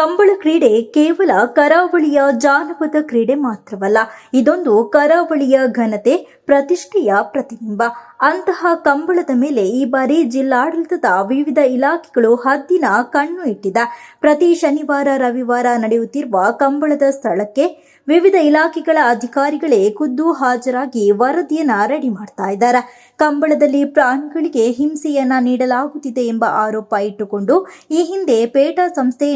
ಕಂಬಳ ಕ್ರೀಡೆ ಕೇವಲ ಕರಾವಳಿಯ ಜಾನಪದ ಕ್ರೀಡೆ ಮಾತ್ರವಲ್ಲ, ಇದೊಂದು ಕರಾವಳಿಯ ಘನತೆ, ಪ್ರತಿಷ್ಠೆಯ ಪ್ರತಿಬಿಂಬ. ಅಂತಹ ಕಂಬಳದ ಮೇಲೆ ಈ ಬಾರಿ ಜಿಲ್ಲಾಡಳಿತದ ವಿವಿಧ ಇಲಾಖೆಗಳು ಹದ್ದಿನ ಕಣ್ಣು ಇಟ್ಟಿದೆ. ಪ್ರತಿ ಶನಿವಾರ, ರವಿವಾರ ನಡೆಯುತ್ತಿರುವ ಕಂಬಳದ ಸ್ಥಳಕ್ಕೆ ವಿವಿಧ ಇಲಾಖೆಗಳ ಅಧಿಕಾರಿಗಳೇ ಖುದ್ದು ಹಾಜರಾಗಿ ವರದಿಯನ್ನ ರೆಡಿ ಮಾಡ್ತಾ ಇದ್ದಾರೆ. ಕಂಬಳದಲ್ಲಿ ಪ್ರಾಣಿಗಳಿಗೆ ಹಿಂಸೆಯನ್ನ ನೀಡಲಾಗುತ್ತಿದೆ ಎಂಬ ಆರೋಪ ಇಟ್ಟುಕೊಂಡು ಈ ಹಿಂದೆ ಪೇಟಾ ಸಂಸ್ಥೆ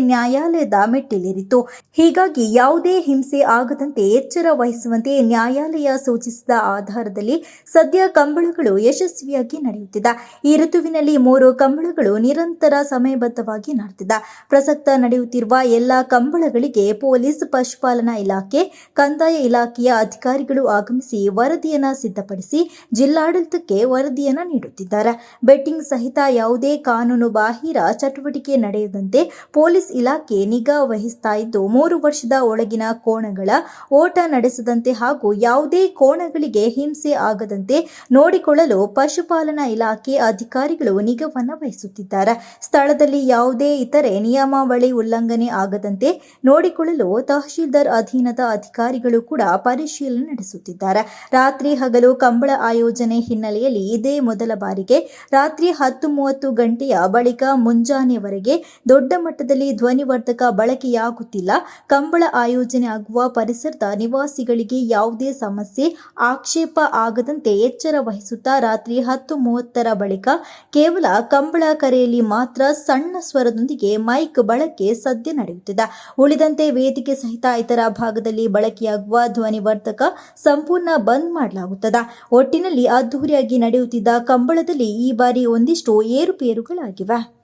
ನ್ಯಾಯಾಲಯದ ಮೆಟ್ಟಿಲೇರಿತು. ಹೀಗಾಗಿ ಯಾವುದೇ ಹಿಂಸೆ ಆಗದಂತೆ ಎಚ್ಚರ ವಹಿಸುವಂತೆ ನ್ಯಾಯಾಲಯ ಸೂಚಿಸಿದ ಆಧಾರದಲ್ಲಿ ಸದ್ಯ ಕಂಬಳಗಳು ಯಶಸ್ವಿಯಾಗಿ ನಡೆಯುತ್ತಿದೆ. ಈ ಋತುವಿನಲ್ಲಿ ಮೂರು ಕಂಬಳಗಳು ನಿರಂತರ ಸಮಯಬದ್ಧವಾಗಿ ನಡೆದಿದೆ ಪ್ರಸಕ್ತ ನಡೆಯುತ್ತಿರುವ ಎಲ್ಲ ಕಂಬಳಗಳಿಗೆ ಪೊಲೀಸ್, ಪಶುಪಾಲನಾ ಇಲಾಖೆ, ಕಂದಾಯ ಇಲಾಖೆಯ ಅಧಿಕಾರಿಗಳು ಆಗಮಿಸಿ ವರದಿಯನ್ನು ಸಿದ್ಧಪಡಿಸಿ ಜಿಲ್ಲಾಡಳಿತಕ್ಕೆ ವರದಿಯನ್ನು ನೀಡುತ್ತಿದ್ದಾರೆ. ಬೆಟ್ಟಿಂಗ್ ಸಹಿತ ಯಾವುದೇ ಕಾನೂನು ಬಾಹಿರ ಚಟುವಟಿಕೆ ನಡೆಯದಂತೆ ಪೊಲೀಸ್ ಇಲಾಖೆ ನಿಗಾ ವಹಿಸ್ತಾ ಇದ್ದು, ಮೂರು ವರ್ಷದ ಒಳಗಿನ ಕೋಣಗಳ ಓಟ ನಡೆಸದಂತೆ ಹಾಗೂ ಯಾವುದೇ ಕೋಣಗಳಿಗೆ ಹಿಂಸೆ ಆಗದಂತೆ ನೋಡಿಕೊಳ್ಳಲು ಪಶುಪಾಲನಾ ಇಲಾಖೆ ಅಧಿಕಾರಿಗಳು ನಿಗಾವನ್ನ ವಹಿಸುತ್ತಿದ್ದಾರೆ. ಸ್ಥಳದಲ್ಲಿ ಯಾವುದೇ ಇತರೆ ನಿಯಮಾವಳಿ ಉಲ್ಲಂಘನೆ ಆಗದಂತೆ ನೋಡಿಕೊಳ್ಳಲು ತಹಶೀಲ್ದಾರ್ ಅಧೀನದ ಅಧಿಕಾರಿಗಳು ಕೂಡ ಪರಿಶೀಲನೆ ನಡೆಸುತ್ತಿದ್ದಾರೆ. ರಾತ್ರಿ ಹಗಲು ಕಂಬಳ ಆಯೋಜನೆ ಹಿನ್ನೆಲೆಯಲ್ಲಿ ಇದೇ ಮೊದಲ ಬಾರಿಗೆ ರಾತ್ರಿ ಹತ್ತು ಮೂವತ್ತು ಗಂಟೆಯ ಬಳಿಕ ಮುಂಜಾನೆವರೆಗೆ ದೊಡ್ಡ ಮಟ್ಟದಲ್ಲಿ ಧ್ವನಿವರ್ಧಕ ಬಳಕೆಯಾಗುತ್ತಿಲ್ಲ. ಕಂಬಳ ಆಯೋಜನೆ ಆಗುವ ಪರಿಸರದ ನಿವಾಸಿಗಳಿಗೆ ಯಾವುದೇ ಸಮಸ್ಯೆ, ಆಕ್ಷೇಪ ಆಗದಂತೆ ಎಚ್ಚರ ವಹಿಸುತ್ತಾ ರಾತ್ರಿ ಹತ್ತು ಮೂವತ್ತರ ಬಳಿಕ ಕೇವಲ ಕಂಬಳ ಕರೆಯಲ್ಲಿ ಮಾತ್ರ ಸಣ್ಣ ಸ್ವರದೊಂದಿಗೆ ಮೈಕ್ ಬಳಕೆ ಸದ್ಯ ನಡೆಯುತ್ತಿದೆ. ಉಳಿದಂತೆ ವೇದಿಕೆ ಸಹಿತ ಇತರ ಭಾಗದಲ್ಲಿ ಬಳಕೆಯಾಗುವ ಧ್ವನಿವರ್ಧಕ ಸಂಪೂರ್ಣ ಬಂದ್ ಮಾಡಲಾಗುತ್ತದೆ. ಒಟ್ಟಿನಲ್ಲಿ ಅದ್ದೂರಿಯಾಗಿ ನಡೆಯುತ್ತಿದ್ದ ಕಂಬಳದಲ್ಲಿ ಈ ಬಾರಿ ಒಂದಿಷ್ಟು ಏರುಪೇರುಗಳಾಗಿವೆ.